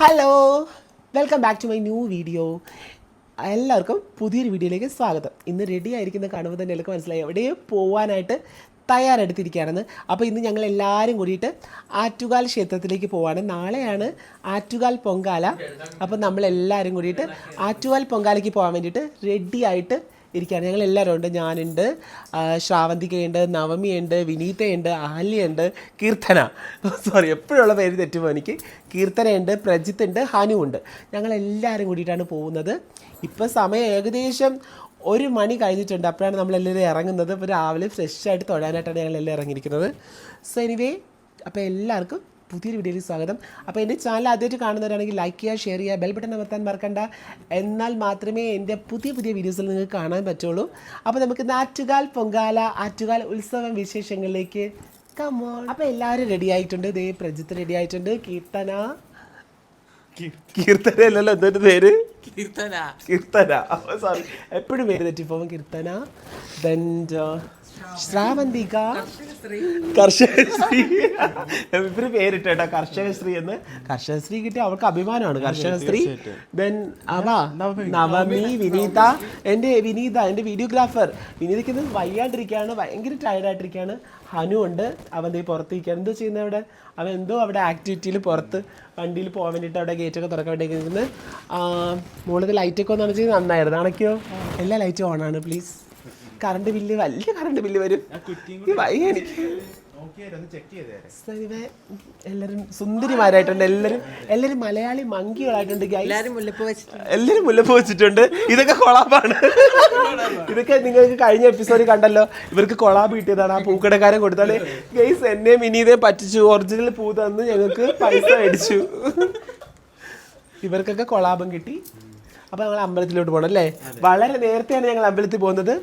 Hello welcome back to my new video എല്ലാവർക്കും പുതിയൊരു വീഡിയോയിലേക്ക് സ്വാഗതം. ഇന്ന് റെഡി ആയിരിക്കുന്ന കാണുമ്പോൾ തന്നെ എല്ലാവർക്കും മനസ്സിലായി. എവിടെയോ പോവാനായിട്ട് തയ്യാറെടുത്തിരിക്കുകയാണെന്ന്. അപ്പോൾ ഇന്ന് ഞങ്ങൾ എല്ലാവരും കൂടിയിട്ട് ആറ്റുകാൽ ക്ഷേത്രത്തിലേക്ക് പോവാണ്. നാളെയാണ് ആറ്റുകാൽ പൊങ്കാല. അപ്പോൾ നമ്മളെല്ലാവരും കൂടിയിട്ട് ആറ്റുകാൽ പൊങ്കാലയ്ക്ക് പോകാൻ വേണ്ടിയിട്ട് റെഡി ആയിട്ട് ഇരിക്കുകയാണ് ഞങ്ങൾ എല്ലാവരും ഉണ്ട് ഞാനുണ്ട് ശ്രാവന്തികയുണ്ട് നവമിയുണ്ട് വിനീതയുണ്ട് ആല്യുണ്ട് കീർത്തന. സോറി എപ്പോഴുള്ള പേര് തെറ്റുമോ എനിക്ക്? കീർത്തനയുണ്ട് പ്രജിത്ത് ഉണ്ട് ഹനു ഉണ്ട് ഞങ്ങൾ എല്ലാവരും കൂടിയിട്ടാണ് പോകുന്നത്. ഇപ്പോൾ സമയം ഏകദേശം ഒരു മണി കഴിഞ്ഞിട്ടുണ്ട്. അപ്പോഴാണ് നമ്മളെല്ലാവരും ഇറങ്ങുന്നത്. ഇപ്പോൾ രാവിലെ ഫ്രഷ് ആയിട്ട് തൊഴാനായിട്ടാണ് ഞങ്ങൾ എല്ലാവരും ഇറങ്ങിയിരിക്കുന്നത്. സോ എനിവേ അപ്പോൾ എല്ലാവർക്കും പുതിയൊരു വീഡിയോയിൽ സ്വാഗതം. അപ്പോൾ എന്റെ ചാനൽ ആദ്യമായിട്ട് കാണുന്നവരാണെങ്കിൽ ലൈക്ക് ചെയ്യുക ഷെയർ ചെയ്യുക ബെൽ ബട്ടൺ അമർത്താൻ മറക്കണ്ട. എന്നാൽ മാത്രമേ എന്റെ പുതിയ പുതിയ വീഡിയോസിൽ നിങ്ങൾക്ക് കാണാൻ പറ്റുള്ളൂ. അപ്പോൾ നമുക്ക് നാറ്റുകാൽ ആറ്റുകാൽ പൊങ്കാല ആറ്റുകാൽ ഉത്സവം വിശേഷങ്ങളിലേക്ക് കമോൺ അപ്പോൾ എല്ലാവരും റെഡി ആയിട്ടുണ്ട്. ദേ പ്രജിത്ത് റെഡി ആയിട്ടുണ്ട്. കീർത്തന. കീർത്തന അല്ലല്ലോ എന്തൊരു പേര്? കീർത്തന. കീർത്തന. സോറി എപ്പോഴും പേര് തെറ്റിപ്പോവും. കീർത്തന. ദെൻ ശ്രാവന്തിക. കർഷകശ്രീ. ഇവർ പേരിട്ട കേട്ടോ കർഷകശ്രീ എന്ന്. കർഷകശ്രീ കിട്ടിയ അവൾക്ക് അഭിമാനമാണ്. കർഷകശ്രീ ദെൻ അവ നവമി. വിനീത. എന്റെ വിനീത എന്റെ വീഡിയോഗ്രാഫർ. വിനീതയ്ക്ക് ഇന്ന് വയ്യാണ്ടിരിക്കുകയാണ് ഭയങ്കര ടയർഡായിട്ടിരിക്കുകയാണ് ഹനു ഉണ്ട്. അവൻ ഈ പുറത്തിരിക്കുകയാണ് എന്തോ ചെയ്യുന്നത് അവിടെ? അവൻ എന്തോ അവിടെ ആക്ടിവിറ്റിയിൽ പുറത്ത് വണ്ടിയിൽ പോകാൻ വേണ്ടിയിട്ട് അവിടെ ഗേറ്റൊക്കെ തുറക്കാൻ വേണ്ടി നിൽക്കുന്നത് മുകളിൽ ലൈറ്റൊക്കെ ഒന്ന് അണച്ച് നന്നായിരുന്നു. അണയ്ക്കോ എല്ലാ ലൈറ്റും ഓണാണ് പ്ലീസ് കറണ്ട് ബില്ല് വലിയ കറണ്ട് ബില്ല് വരും. എനിക്ക് എല്ലാരും സുന്ദരിമാരായിട്ടുണ്ട് എല്ലാരും എല്ലാരും മലയാളി മങ്കികളായിട്ടുണ്ട്. എല്ലാരും മുല്ലപ്പ് വെച്ചിട്ട് എല്ലാരും മുല്ലപ്പ് വെച്ചിട്ടുണ്ട്. ഇതൊക്കെ കൊളാബാണ് ഇതൊക്കെ നിങ്ങൾക്ക് കഴിഞ്ഞ എപ്പിസോഡിൽ കണ്ടല്ലോ. ഇവർക്ക് കൊളാബ് കിട്ടിയതാണ്. ആ പൂക്കടക്കാരൻ കൊടുത്താൽ ഗൈസ് എന്നെ മിനിതെ പറ്റിച്ചു. ഒറിജിനൽ പൂ തന്ന് ഞങ്ങൾക്ക് പൈസ മേടിച്ചു. ഇവർക്കൊക്കെ കൊളാബം കിട്ടി. അപ്പൊ ഞങ്ങൾ അമ്പലത്തിലോട്ട് പോകണം അല്ലേ? വളരെ നേരത്തെയാണ് ഞങ്ങൾ അമ്പലത്തിൽ പോകുന്നത്.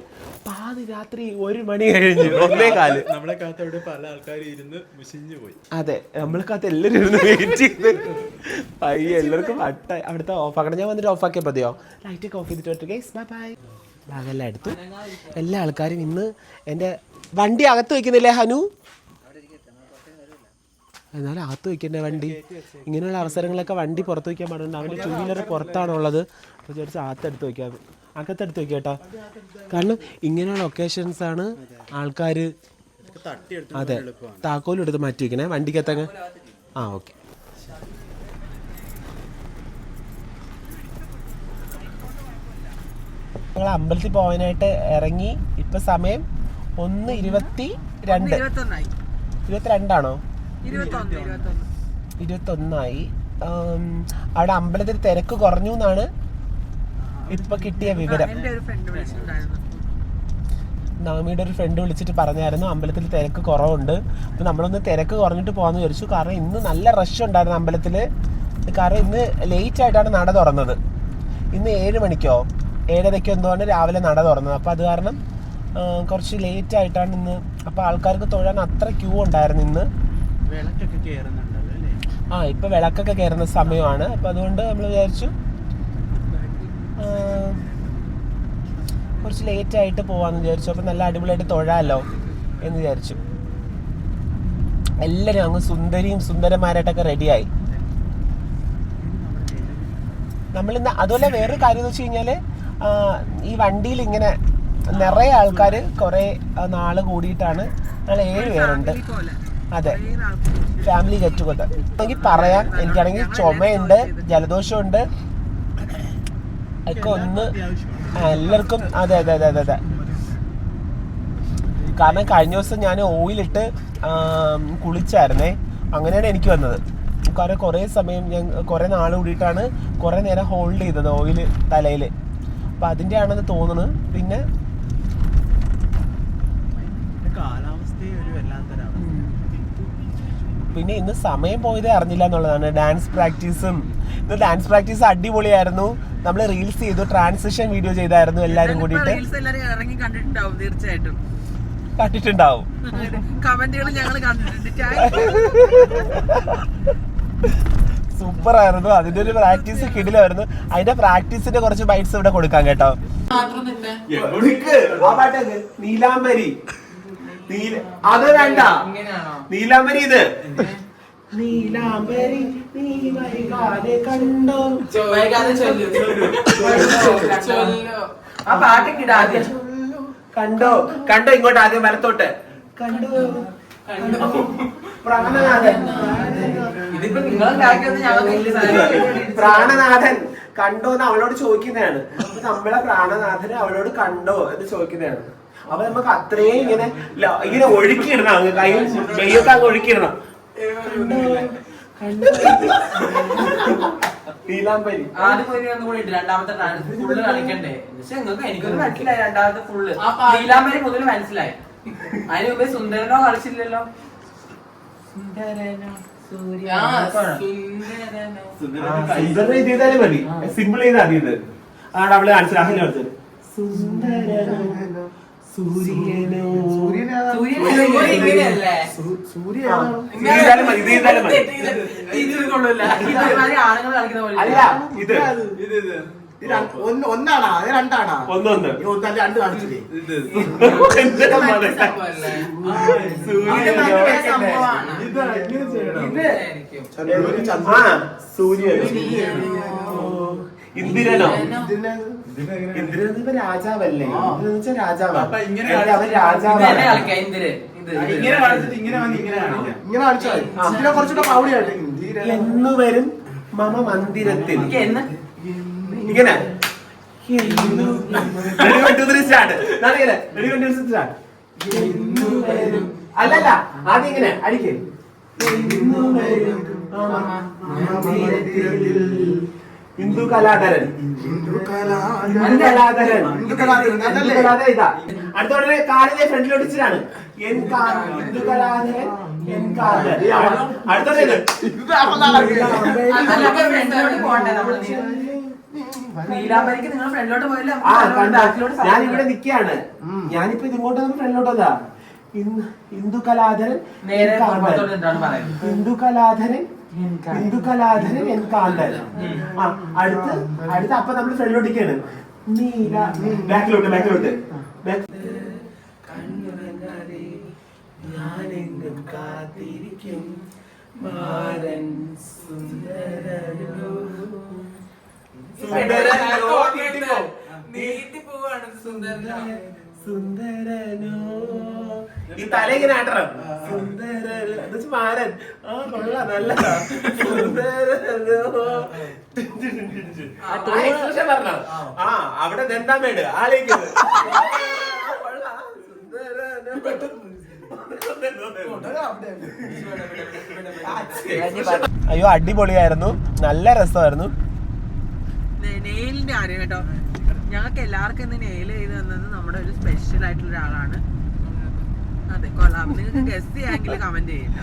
പാതി രാത്രി ഒരു മണി കഴിഞ്ഞു. ഒന്നേ കാൽ. നമ്മളെ കാലത്ത് അവിടെ പല ആൾക്കാരും ഇരുന്ന് മുഷിഞ്ഞു പോയി. അതെ നമ്മൾക്കകത്ത് എല്ലാവരും ഇരുന്ന് വെയിറ്റ് ചെയ്ത്. പയ്യ എല്ലാവർക്കും വട്ട അവിടുത്തെ ഓഫ് ആക്കണം. ഞാൻ വന്നിട്ട് ഓഫ് ആക്കിയാൽ മതിയോ? ലൈറ്റ് ഓഫ് ചെയ്തിട്ട് ഗൈസ് ബൈ ബൈ ബാഗെല്ലാം എടുത്തു. എല്ലാ ആൾക്കാരും ഇന്ന് എന്റെ വണ്ടി അകത്ത് വയ്ക്കുന്നില്ലേ ഹനു? എന്നാലും അകത്ത് വയ്ക്കണ്ടേ വണ്ടി? ഇങ്ങനെയുള്ള അവസരങ്ങളൊക്കെ വണ്ടി പുറത്ത് വയ്ക്കാൻ പാടുണ്ട്. അവന്റെ ടൂ വീലർ പുറത്താണുള്ളത്. അപ്പോൾ വിചാരിച്ച് അകത്തെടുത്ത് വയ്ക്കാം അകത്തെടുത്ത് വെക്കേട്ടാ. കേട്ടോ കാരണം ഇങ്ങനെ ലൊക്കേഷൻസ് ആണ് ആൾക്കാർ അതെ താക്കോലും എടുത്ത് മാറ്റി വെക്കണേ. വണ്ടിക്കത്തങ്ങ് ആ ഓക്കെ. ഞങ്ങൾ അമ്പലത്തിൽ പോകാനായിട്ട് ഇറങ്ങി. ഇപ്പൊ സമയം ഒന്ന് ഇരുപത്തി രണ്ട്. ഇരുപത്തിരണ്ടാണോ ഇരുപത്തി ഒന്നായി ഇരുപത്തൊന്നായി. അവിടെ അമ്പലത്തിൽ തിരക്ക് കുറഞ്ഞു എന്നാണ് ഇപ്പൊ കിട്ടിയ വിവരം. നാമിയുടെ ഒരു ഫ്രണ്ട് വിളിച്ചിട്ട് പറഞ്ഞായിരുന്നു അമ്പലത്തിൽ തിരക്ക് കുറവുണ്ട്. അപ്പോൾ നമ്മളൊന്ന് തിരക്ക് കുറഞ്ഞിട്ട് പോകാമെന്ന് വിചാരിച്ചു. കാരണം ഇന്ന് നല്ല റഷ് ഉണ്ടായിരുന്നു അമ്പലത്തിൽ കാരണം ഇന്ന് ലേറ്റ് ആയിട്ടാണ് നട തുറന്നത്. ഇന്ന് ഏഴ് മണിക്കോ ഏഴരയ്ക്കോ എന്തോ ആണ് രാവിലെ നട തുറന്നത്. അപ്പോൾ അത് കാരണം കുറച്ച് ലേറ്റ് ആയിട്ടാണ് ഇന്ന്. അപ്പോൾ ആൾക്കാർക്ക് തൊഴാൻ അത്ര ക്യൂ ഉണ്ടായിരുന്നു ഇന്ന്. വിളക്കൊക്കെ കയറുന്നുണ്ടല്ലോ ആ ഇപ്പോൾ വിളക്കൊക്കെ കയറുന്ന സമയമാണ്. അപ്പോൾ അതുകൊണ്ട് നമ്മൾ വിചാരിച്ചു ആ, കുറച്ച് ലേറ്റ് ആയിട്ട് പോവാന്ന് വിചാരിച്ചു. അപ്പോൾ നല്ല അടിപൊളിയായിട്ട് തൊഴാലോ എന്ന് വിചാരിച്ചു. എല്ലാവരും അങ്ങ് സുന്ദരിയും സുന്ദരന്മാരായിട്ടൊക്കെ റെഡിയായി നമ്മളിന്ന് അതുപോലെ വേറൊരു കാര്യം എന്ന് വെച്ച് കഴിഞ്ഞാൽ ഈ വണ്ടിയിൽ ഇങ്ങനെ നിറയെ ആൾക്കാർ കുറേ നാൾ കൂടിയിട്ടാണ് ഞങ്ങൾ ഏഴ് പേരുണ്ട്. അതെ. ഫാമിലി ഗെറ്റ് ടുഗദർ എനിക്ക് പറയാം എനിക്കാണെങ്കിൽ ചുമയുണ്ട് ജലദോഷമുണ്ട് ഒക്കെ ഒന്ന് എല്ലാവർക്കും അതെ അതെ അതെ അതെ അതെ. കാരണം കഴിഞ്ഞ ദിവസം ഞാൻ ഓയിലിട്ട് കുളിച്ചായിരുന്നേ. അങ്ങനെയാണ് എനിക്ക് വന്നത്. കാരണം കുറേ സമയം ഞാൻ കുറേ നാൾ കൂടിയിട്ടാണ് കുറേ നേരം ഹോൾഡ് ചെയ്തത് ഓയിൽ തലയിൽ അപ്പം അതിന്റെ ആണെന്ന് തോന്നുന്നു. പിന്നെ പിന്നെ ഇന്ന് സമയം പോയതേ അറിഞ്ഞില്ല എന്നുള്ളതാണ്. ഡാൻസ് പ്രാക്ടീസും ഇന്ന് ഡാൻസ് പ്രാക്ടീസ് അടിപൊളിയായിരുന്നു. നമ്മൾ റീൽസ് ചെയ്തു ട്രാൻസിഷൻ വീഡിയോ ചെയ്തായിരുന്നു എല്ലാവരും കൂടിയിട്ട്. റീൽസ് എല്ലാരും ഇറങ്ങി കണ്ടിട്ടുണ്ടാവും തീർച്ചയായിട്ടും. കണ്ടിട്ടുണ്ടാവും. കമന്റുകൾ ഞങ്ങൾ കണ്ടിട്ടുണ്ട്. സൂപ്പർ ആയിരുന്നു അതിന്റെ ഒരു പ്രാക്ടീസ് കിടിലായിരുന്നു. അതിന്റെ പ്രാക്ടീസിന്റെ കുറച്ച് ബൈറ്റ്സ് ഇവിടെ കൊടുക്കാം കേട്ടോ. നീലാംബരി. നീല അത് വേണ്ട. നീലാംബരി ഇത്. നീലാംബരി. കണ്ടോ? ആ പാട്ടൊക്കെ ഇടാ ആദ്യം. കണ്ടോ? കണ്ടോ ഇങ്ങോട്ട് ആദ്യം വലത്തോട്ട്. കണ്ടോ? പ്രാണനാഥൻ. ഇതിപ്പോ നിങ്ങളുണ്ടാക്കിയത് ഞങ്ങൾക്ക് പ്രാണനാഥൻ. കണ്ടോ എന്ന് അവളോട് ചോദിക്കുന്നതാണ്. അപ്പൊ നമ്മളെ പ്രാണനാഥന് അവളോട് കണ്ടോ എന്ന് ചോദിക്കുന്നതാണ്. അപ്പൊ നമുക്ക് അത്രയും ഇങ്ങനെ ഇങ്ങനെ ഒഴുക്കിയിടണം അങ്ങ് കൈ കൈയൊക്കെ അങ്ങ് ഒഴുക്കിയിടണം. കണ്ടോ കണ്ടോ നീലാംബരി ആദ്യം ഒരു ഒന്നും കൂടി ഉണ്ട്. രണ്ടാമത്തെ ഫുള്ള് കളിക്കണ്ടേ. പക്ഷെ നിങ്ങൾക്ക് എനിക്കൊന്നും മനസ്സിലായി രണ്ടാമത്തെ ഫുള്ള് മുതൽ മനസ്സിലായി. അതിന് മുമ്പേ സുന്ദരനോ കളിച്ചില്ലല്ലോ. സുന്ദരനോ സിമ്പിൾ ചെയ്താൽ മതി. ഇത്. ആണ് അവൾ കാണിച്ചത് സുന്ദരനോ. സൂര്യനോ. അല്ല ഇത്. ഇത് ഇത് ഇത്. രണ്ട്- ഒന്ന് ഒന്നാണാ? അത് രണ്ടാണാ? ഒന്നൊന്ന് ഒന്നല്ല രണ്ട് കാണിച്ചില്ലേ? സൂര്യനോ ഇന്ദ്രനോ? ഇന്ദ്രൻ രാജാവല്ലേ. ഇന്ദ്രൻ എന്ന് വെച്ചാൽ രാജാവാണ് അപ്പൊ ഇങ്ങനെ എന്നിട്ട് അവൻ രാജാവാണ് കളിക്കാം ഇന്ദിര്. ഇത് ഇത്. ഇങ്ങനെ കാണിച്ചിട്ട് ഇങ്ങനെ വന്ന് ഇങ്ങനെ കാണിക്കാം ഇങ്ങനെ കാണിച്ചാൽ മതി. ഇതിനെ കുറച്ചുകൂടെ പൗളിയായിട്ട് ഇന്ത്യയിലെ എന്ന് വരും മമ മന്ദിരത്തിൽ. ഇങ്ങനെ. അല്ലല്ല ആദ്യം ഇങ്ങനെ അടിക്ക്. മമ മന്ദിരത്തിൽ. ഹിന്ദു കലാധരൻ ഹിന്ദു കലാധരൻ ഹിന്ദു കലാധരൻ, അതല്ലേ? ഹിന്ദു കലാധരൻ ഇതാ. അടുത്ത ഉടനെ കാലിലെ ഫ്രണ്ടിലോട്ട് വെച്ചിട്ടാണ് എൻ കാ ഹിന്ദു കലാധരൻ എൻ കാതൽ അടുത്ത ഉടനെ ഇത്. അതല്ല, അപ്പൊ ഫ്രണ്ടിലോട്ട് പോകണ്ടേ നമ്മൾ? നീലാംബരിക്ക് നിങ്ങൾ ഫ്രണ്ടിലോട്ട് പോയില്ല? ആ കണ്ട. ബാക്കിലോട്ട് ഞാൻ ഇവിടെ നിക്കാണ്. ഞാനിപ്പോ ഇതിങ്ങോട്ട് വന്ന് ഫ്രണ്ടിലോട്ട് വന്നതാ ഇന്ന് ഹിന്ദു കലാധരൻ ഹിന്ദു കലാധരൻ ഹിന്ദു കലാധരൻ എൻ കാന്തൻ ആ അടുത്ത് അടുത്ത് അപ്പൊ നമ്മൾ ഫ്രണ്ടിലോട്ടേക്കാണ് നീല ബാക്കിലോട്ട് ബാക്കിലോട്ട്. ഞാനെങ്കും കാത്തിരിക്കും മാരൻ സുന്ദരനോ. നീട്ടി പോവാണ് സുന്ദരനോ. സുന്ദരനോ. ഈ തല ഇങ്ങനെ ആട്ടണം സുന്ദര മാരൻ ആ കൊള്ള നല്ലതാ. സുന്ദര പറഞ്ഞോ? ആ. അവിടെ ദന്താമേട് ആളേക്ക് അയ്യോ അടിപൊളിയായിരുന്നു. നല്ല രസമായിരുന്നു. നെയിലിന്റെ കാര്യം കേട്ടോ. ഞങ്ങൾക്ക് എല്ലാവർക്കും ഇന്ന് നെയിൽ ചെയ്ത് തന്നത് നമ്മുടെ ഒരു സ്പെഷ്യൽ ആയിട്ടുള്ള ഒരാളാണ്. അതെ കൊള്ളാം. നിങ്ങൾക്ക് ഗസ്റ്റ് ചെയ്യാമെങ്കിൽ കമന്റ് ചെയ്യില്ല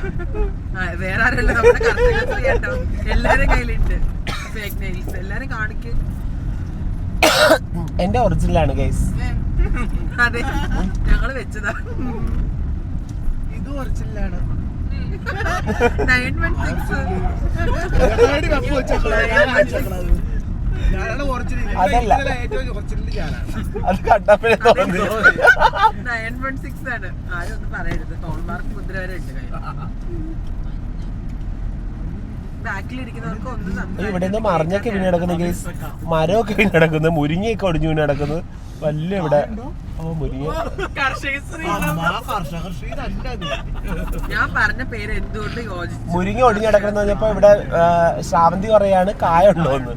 വേറെ ആരല്ല നമ്മുടെ കർഷക കേട്ടോ എല്ലാരും കയ്യിലുണ്ട്. ഫേക്ക് നെയിൽസ് എല്ലാരും കാണിക്ക്. എന്റെ ഒറിജിനലാണ് ഗൈസ് അതെ. ഞങ്ങൾ വെച്ചതാ. ഇത് ഒറിജിനലാണ് നയൻ വൺ സിക്സ് അതല്ല. അത് കണ്ടപ്പോഴേ തോന്നി. നയൻ വൺ സിക്സ് ആണ്. ആരും ഒന്നും പറയരുത്. ഹോൾമാർക്ക് മുദ്ര വരെ ഉണ്ട് ഇവിടെ നിന്ന് മറിഞ്ഞൊക്കെ വീണ് കിടക്കുന്നു ഗൈസ് മരമൊക്കെ വീണ് കിടക്കുന്നു മുരിങ്ങയൊക്കെ ഒടിഞ്ഞു വീണ് കിടക്കുന്നു വലിയ ഇവിടെ. ഓ മുരിങ്ങ. ഞാൻ പറഞ്ഞ പേര് എന്തുകൊണ്ട് യോജിച്ചു? മുരിങ്ങ ഒടിഞ്ഞു കിടക്കുന്ന പറഞ്ഞപ്പോ ഇവിടെ ശാന്തി ശ്രാവന്തി പറയാണ് കായ ഉണ്ടോന്ന്.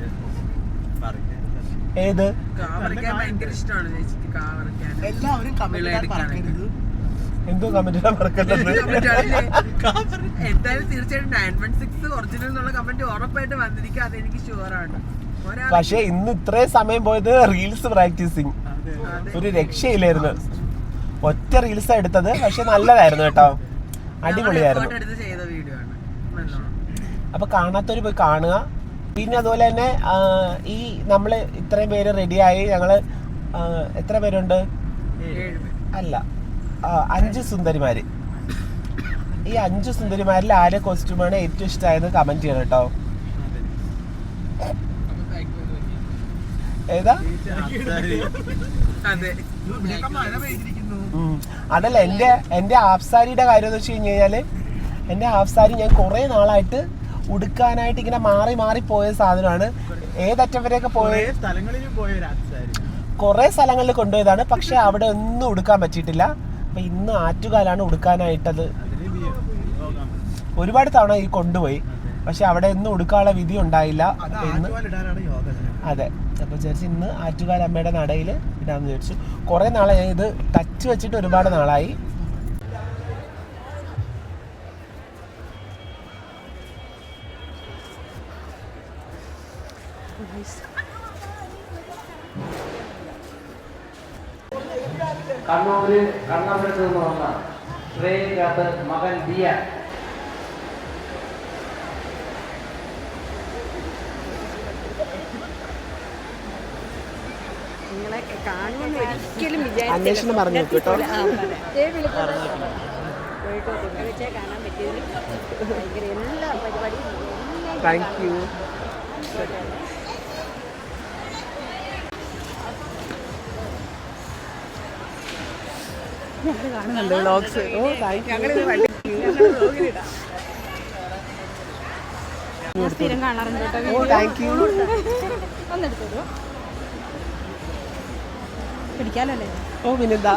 ഏത്? എല്ലാവരും കമന്റ് പറയരുത് എന്തോ കമന്റ് എന്തായാലും തീർച്ചയായിട്ടും നയൻ വൺ സിക്സ് ഒറിജിനൽ എന്നുള്ള കമന്റ് ഉറപ്പായിട്ട് വന്നിരിക്കും. അതെനിക്ക് പക്ഷെ ഇന്ന് ഇത്രയും സമയം പോയത് റീൽസ് പ്രാക്ടീസിങ് ഒരു രക്ഷയില്ലായിരുന്നു. ഒറ്റ റീൽസ് എടുത്തത്. പക്ഷെ നല്ലതായിരുന്നു കേട്ടോ. അടിപൊളിയായിരുന്നു. എടുത്ത് ചെയ്ത വീഡിയോ ആണ്. നല്ലോണം. അപ്പൊ കാണാത്തവര് പോയി കാണുക. പിന്നെ അതുപോലെ തന്നെ ഈ നമ്മൾ ഇത്രയും പേര് റെഡിയായി ഞങ്ങൾ എത്ര പേരുണ്ട്? അല്ല അഞ്ച് സുന്ദരിമാര്. ഈ അഞ്ച് സുന്ദരിമാരിൽ ആരെ കോസ്റ്റ്യൂമാണ് ഏറ്റവും ഇഷ്ടമായത് കമന്റ് ചെയ്യണം കേട്ടോ. ഏതാ. അതല്ല എന്റെ എന്റെ ഹാഫ് സാരിയുടെ കാര്യം എന്ന് വെച്ച് കഴിഞ്ഞ് കഴിഞ്ഞാൽ എന്റെ ഹാഫ് സാരി ഞാൻ കുറേ നാളായിട്ട് ഉടുക്കാനായിട്ട് ഇങ്ങനെ മാറി മാറി പോയ സാധനമാണ്. ഏതറ്റം വരെയൊക്കെ പോയ കുറേ സ്ഥലങ്ങളിൽ കൊണ്ടുപോയതാണ്. പക്ഷെ അവിടെ ഒന്നും ഉടുക്കാൻ പറ്റിയിട്ടില്ല. അപ്പൊ ഇന്ന് ആറ്റുകാലാണ് ഉടുക്കാനായിട്ടത്. ഒരുപാട് തവണ ഈ കൊണ്ടുപോയി. പക്ഷെ അവിടെ ഒന്നും ഉടുക്കാനുള്ള വിധി ഉണ്ടായില്ല. അത് അപ്പൊ ഇന്ന് അതെ. വിചാരിച്ചു ഇന്ന് ആറ്റുകാലമ്മയുടെ നടയിൽ നടയിൽ ഇടാന്ന് വിചാരിച്ചു. കുറെ നാളെ ഞാൻ ഇത് ടച്ച് വെച്ചിട്ട് ഒരുപാട് നാളായി. കണ്ണൂര് കണ്ണമ്പലത്ത് നിന്ന് വന്ന ട്രെയിനിനകത്ത് മകൻ ദിയ. അന്വേഷണം പറഞ്ഞു കേട്ടോ. താങ്ക് അതെ. കാണുന്നുണ്ട് വ്ളോഗ്സ്. ഓ സ്ഥിരം കാണാറുണ്ട് കേട്ടോ പിടിക്കാലോ അല്ലേ? ഓ പിന്നെന്താ?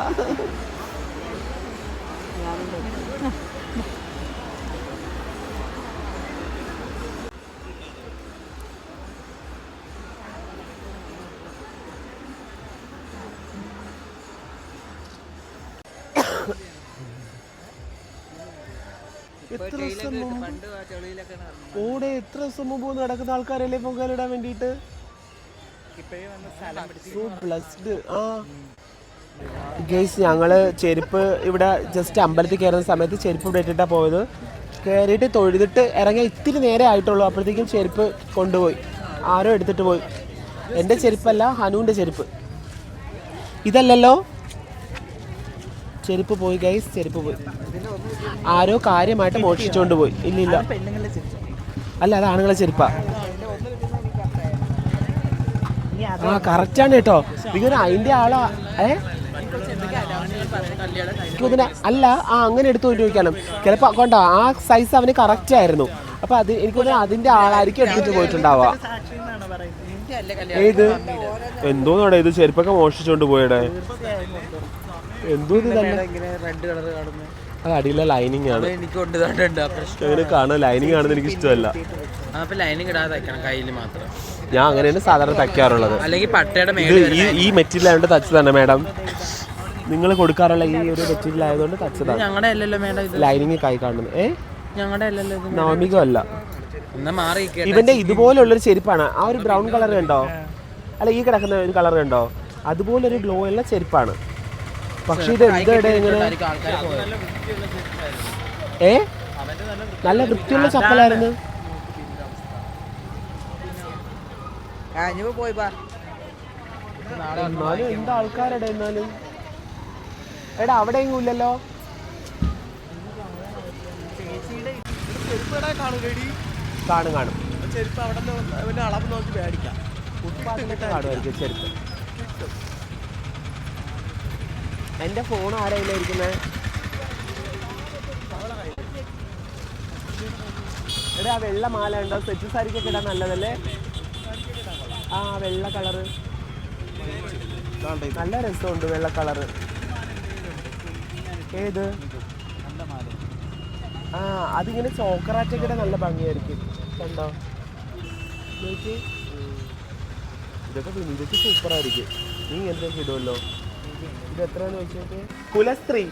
എത്ര ദിവസം മുമ്പ്? ഓടെ എത്ര ദിവസം മുമ്പ് നടക്കുന്ന ആൾക്കാരല്ലേ പൊങ്കാലിടാൻ വേണ്ടിട്ട് സോ ബ്ലസ്ഡ് ആ. ഗൈസ് ഞങ്ങൾ ചെരുപ്പ് ഇവിടെ ജസ്റ്റ് അമ്പലത്തിൽ കയറുന്ന സമയത്ത് ചെരുപ്പ് ഇവിടെ ഇട്ടിട്ടാണ് പോയത്. കയറിയിട്ട് തൊഴുതിട്ട് ഇറങ്ങിയ ഇത്തിരി നേരെ ആയിട്ടുള്ളൂ. അപ്പോഴത്തേക്കും ചെരുപ്പ് കൊണ്ടുപോയി. ആരോ എടുത്തിട്ട് പോയി. എന്റെ ചെരുപ്പല്ല ഹനുവിന്റെ ചെരുപ്പ്. ഇതല്ലല്ലോ. ചെരുപ്പ് പോയി ഗൈസ് ചെരുപ്പ് പോയി. ആരോ കാര്യമായിട്ട് മോഷിച്ചുകൊണ്ട് പോയി. ഇല്ലില്ല. അല്ല അത് ആണുങ്ങളെ ചെരുപ്പാ. ആ കറക്റ്റാണ് കേട്ടോ. ഇങ്ങനെ അതിന്റെ ആളാ. ഏ? അല്ല ആ അങ്ങനെ എടുത്തു കൊണ്ട് ചിലപ്പോൾ ചിലപ്പോ കൊണ്ടോ ആ സൈസ് അവന് കറക്റ്റ് ആയിരുന്നു. അപ്പൊ അത് എനിക്ക് തോന്നുന്നു അതിന്റെ ആളായിരിക്കും എടുത്തിട്ട് പോയിട്ടുണ്ടാവുക. അല്ലേ ഏത്? എന്തോന്നാണ് ഇത് ചെരുപ്പൊക്കെ മോഷിച്ചോണ്ട് പോയടേ. എന്തോ ഇത് തന്നെ? റെഡ് കളർ അത് അടിയിലെ ലൈനിങ് ആണ്. അങ്ങനെ കാണാൻ ലൈനിങ് കാണുന്നത് എനിക്ക് ഇഷ്ടമല്ല. ലൈനിങ് ഇടാതെ തയ്ക്കണം കയ്യിൽ മാത്രം. ഞാൻ അങ്ങനെയാണ് സാധാരണ തയ്ക്കാറുള്ളത്. അല്ലെങ്കിൽ പട്ടയുടെ ഈ ഈ മെറ്റീരിയൽ ആയതുകൊണ്ട് തച്ചതാണ് മാഡം നിങ്ങൾ കൊടുക്കാറുള്ള ഈ ഒരു മെറ്റീരിയൽ ആയതുകൊണ്ട് തച്ചതാണ് ഞങ്ങളുടെ അല്ലല്ലോ മേഡം ലൈനിങ് കൈ കാണുന്നത്. ഏ? ഞങ്ങളുടെ അല്ലല്ലോ നവമികം അല്ല. ഇവന്റെ ഇതുപോലുള്ളൊരു ചെരുപ്പാണ്. ആ ഒരു ബ്രൗൺ കളർ കണ്ടോ? അല്ല ഈ കിടക്കുന്ന ഒരു കളർ കണ്ടോ? അതുപോലൊരു ഗ്ലോ ഉള്ള ചെരുപ്പാണ്. പക്ഷെ ഇത് എന്താ ഇങ്ങനെ. ഏ? നല്ല വൃത്തിയുള്ള ചപ്പലായിരുന്നു. എന്നാലും എന്താ ആൾക്കാരടെ എന്നാലും? എടാ അവിടെ ഇല്ലല്ലോ കാണും കാണും. ചെരുപ്പ് അവിടെ അളവ് നോക്കി മേടിക്കാം. കാണുമായിരിക്കും ചെരുപ്പ്. എന്റെ ഫോൺ ആരായില്ല ഇരിക്കുന്നത് എടാ ആ വെള്ള മാല ഉണ്ടോ? സെറ്റ് സാരിക്കൊക്കെ ഇടാൻ നല്ലതല്ലേ? ആ വെള്ള കളറ് നല്ല രസമുണ്ട് വെള്ള കളറ് ഏത്? ആ അതിങ്ങനെ ചോക്കറാറ്റൊക്കെ നല്ല ഭംഗിയായിരിക്കും. കണ്ടോ? ഇതൊക്കെ സൂപ്പറായിരിക്കും നീ എന്തൊക്കെ ഇടുമല്ലോ ഇത് വെച്ചിട്ട് കുലസ്ത്രീ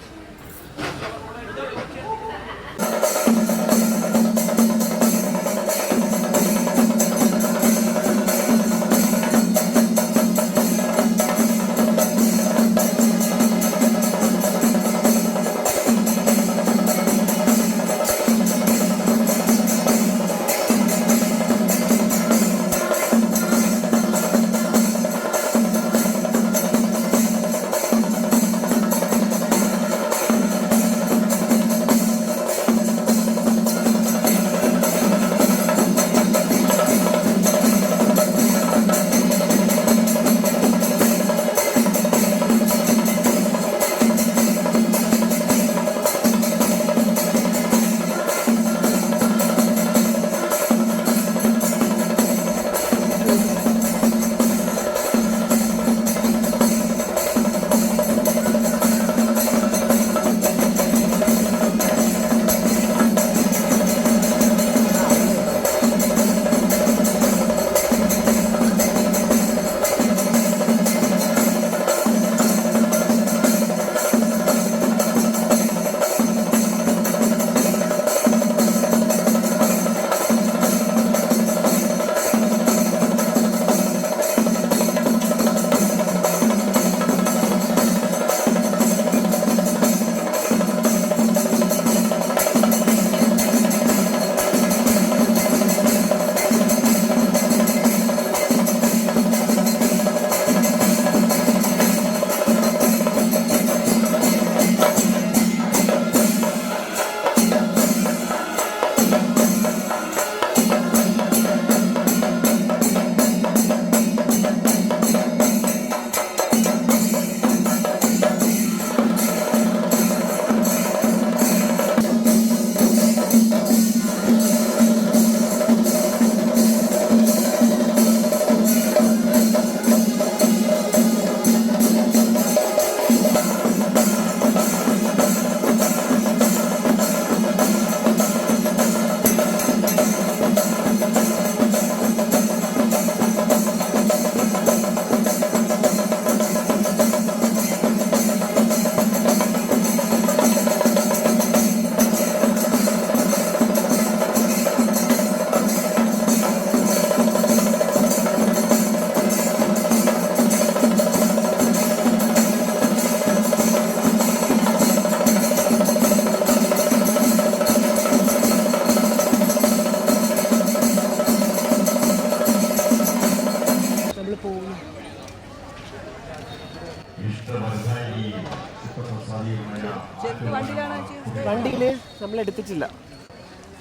എടുത്തിട്ടില്ല.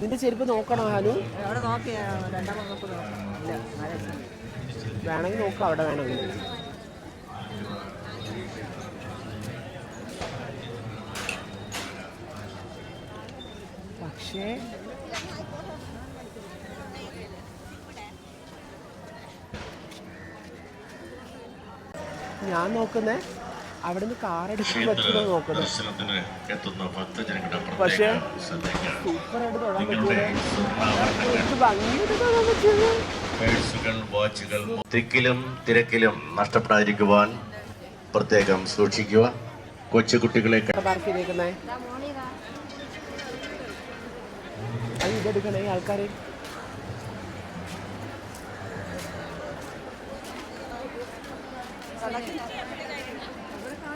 നിന്റെ ചെരുപ്പ് നോക്കണോ ഹാനു? വേണമെങ്കിൽ നോക്കാം അവിടെ വേണമെങ്കിൽ പക്ഷേ ഞാൻ നോക്കുന്നേ. അവിടുന്ന് കാർ എടുക്കാൻ പറ്റുമോ എത്തുന്ന ഭക്തജനങ്ങളുടെ പക്ഷേ സൂപ്പർ ആയിട്ട് സൂപ്പറായിട്ട് തൊടാൻ പറ്റുമോ ഭംഗിയായിട്ട് തൊടാൻ പറ്റുമോ പേഴ്സുകൾ വാച്ചുകൾ തിക്കിലും തിരക്കിലും നഷ്ടപ്പെടാതിരിക്കുവാൻ പ്രത്യേകം സൂക്ഷിക്കുക. കൊച്ചുകുട്ടികളെ പാർക്ക് ചെയ്തേക്കുന്നേ. അത് ഇതെടുക്കണേ ആൾക്കാർ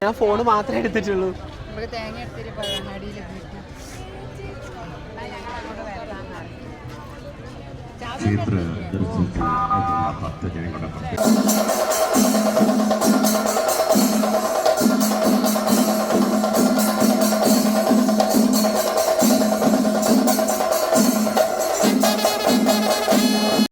ഞാൻ ഫോൺ മാത്രമേ എടുത്തിട്ടുള്ളൂ. ക്ഷേത്ര ദർശനത്തിന് ഭക്തജനങ്ങളുടെ